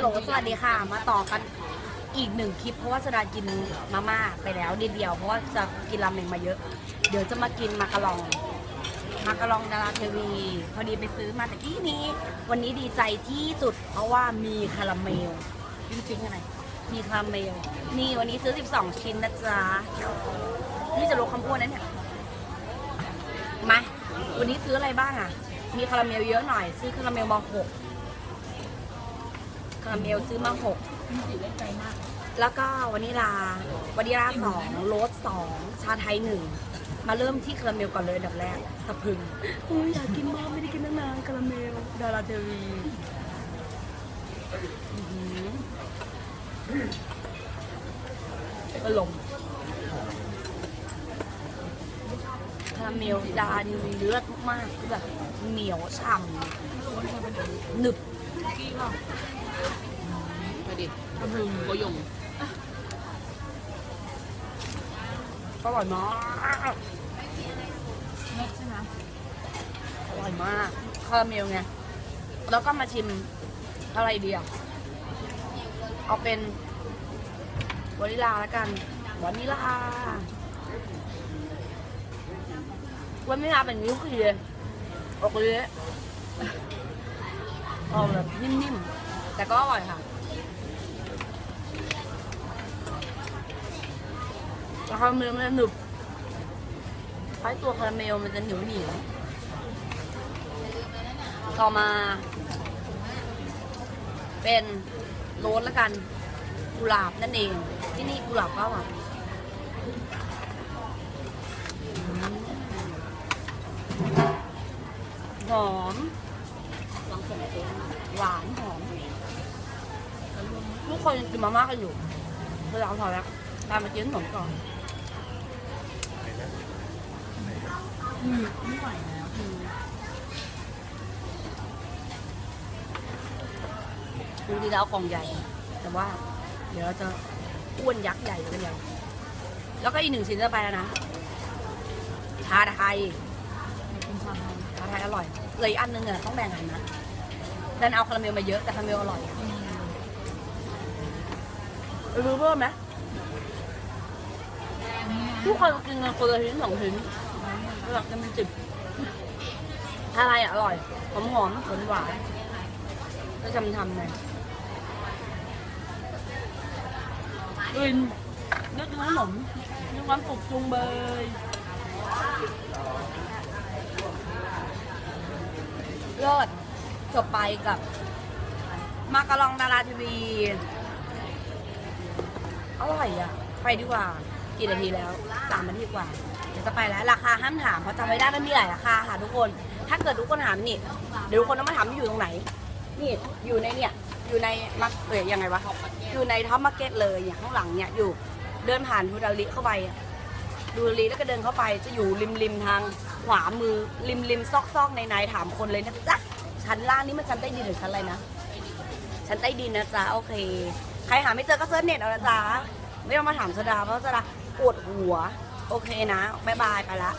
โหลสวัสดีค่ะ มาต่อกันอีกหนึ่งคลิปเพราะว่าสดากินมาม่าไปแล้วนิดเดียวเพราะว่าจะกินราเมงมาเยอะ เดี๋ยวจะมากินมากะลอง มากะลองดาราเทวี พอดีไปซื้อมาแต่กี้นี้ วันนี้ดีใจที่สุด เพราะว่ามีคาราเมลจริงๆอะไรมีคาราเมล นี่วันนี้ซื้อ 12 ชิ้นนะจ๊ะนี่จะลดคำพูดนะเนี่ยมาวันนี้ซื้ออะไรบ้างอะ มีคาราเมลเยอะหน่อย ซื้อคาราเมลมาหก คาราเมลซื้อมาหกแล้วก็วานิลาวานิลาสองโรสสองชาไทยหนึ่งมาเริ่มที่คาราเมลก่อนเลยอันดับแรกสะพรึงโอ้ยอยากกินมากไม่ได้กินตั้งนานคาราเมลดาราเทวีอื้อหืออารมณ์คาราเมลดาราเทวีเลือดมากๆคือแบบเหนียวฉ่ำหนึบ ไปดิโกยงอร่อยมากเม็ดใช่ไหมอร่อยมากคาราเมลไง แล้วก็มาชิมอะไรดีอะเอาเป็นวานิลาแล้วกันวานิลาวานิลาเป็นนิ้วคือเลยออก เออกแบบนิ่มๆ แต่ก็อร่อยค่ะ แล้วคาราเมลมันจะหนึบไอ้ายตัวคาราเมลมันจะเหนียวเหนียวต่อมา เป็นโรสล้วกัน กุหลาบนั่นเอง ที่นี่กุหลาบก็หวานหอม ลองส่งเองหวานหอมทุกคนกินมาม่ากันอยู่เวลาพอแล้วตามมากินขนมก่อนอืมไม่ไหวแล้วจริงๆแล้วเอากล่องใหญ่ แต่ว่า เดี๋ยวเราจะอ้วนยักษ์ใหญ่กันอย่างแล้วก็อีกหนึ่งชิ้นจะไปแล้วนะชาไทยคุณชาไทยชาไทยอร่อย เลยอีกอันนึงอะต้องแบ่งกันนะ ดันเอาคาราเมลมาเยอะแต่คาราเมลอร่อยอะรู้เพิ่มไหมทุกคนกินกันคนละชิ้นสองชิ้นหลักจะเป็นจิบชาไทยอะอร่อยหอมหอมหวานหวานๆก็ทำทำๆเลยกลินนึกถึงขนมมีความสุขจุงเบยเลิศ จบไปกับ มากะลองดาราทีวีอร่อยอะ ไปดีกว่า กี่นาทีแล้วสามนาทีกว่า เดี๋ยวจะไปแล้ว ราคาห้ามถามเพราะจำไม่ได้มันมีหลายราคาค่ะทุกคน ถ้าเกิดทุกคนถามนี่ เดี๋ยวทุกคนต้องมาถามว่าอยู่ตรงไหน นี่อยู่ในเนี่ย อยู่ในมักเอ่ยยังไงวะ อยู่ในท็อปมาร์เก็ตเลยเนี่ยข้างหลังเนี่ยอยู่เดินผ่านทูดาริเข้าไปดูดาริแล้วก็เดินเข้าไปจะอยู่ริมริมทางขวามือริมริมซอกซอกในในถามคนเลยนะจ๊ะ ชั้นล่างนี่มันชั้นใต้ดินหรือชั้นอะไรนะ ชั้นใต้ดินนะจ๊ะโอเค ใครหาไม่เจอก็เซิร์ชเน็ตเอานะจ๊ะ ไม่ต้องมาถามสดาเพราะสดาปวดหัว โอเคนะ บ๊ายบายไปละ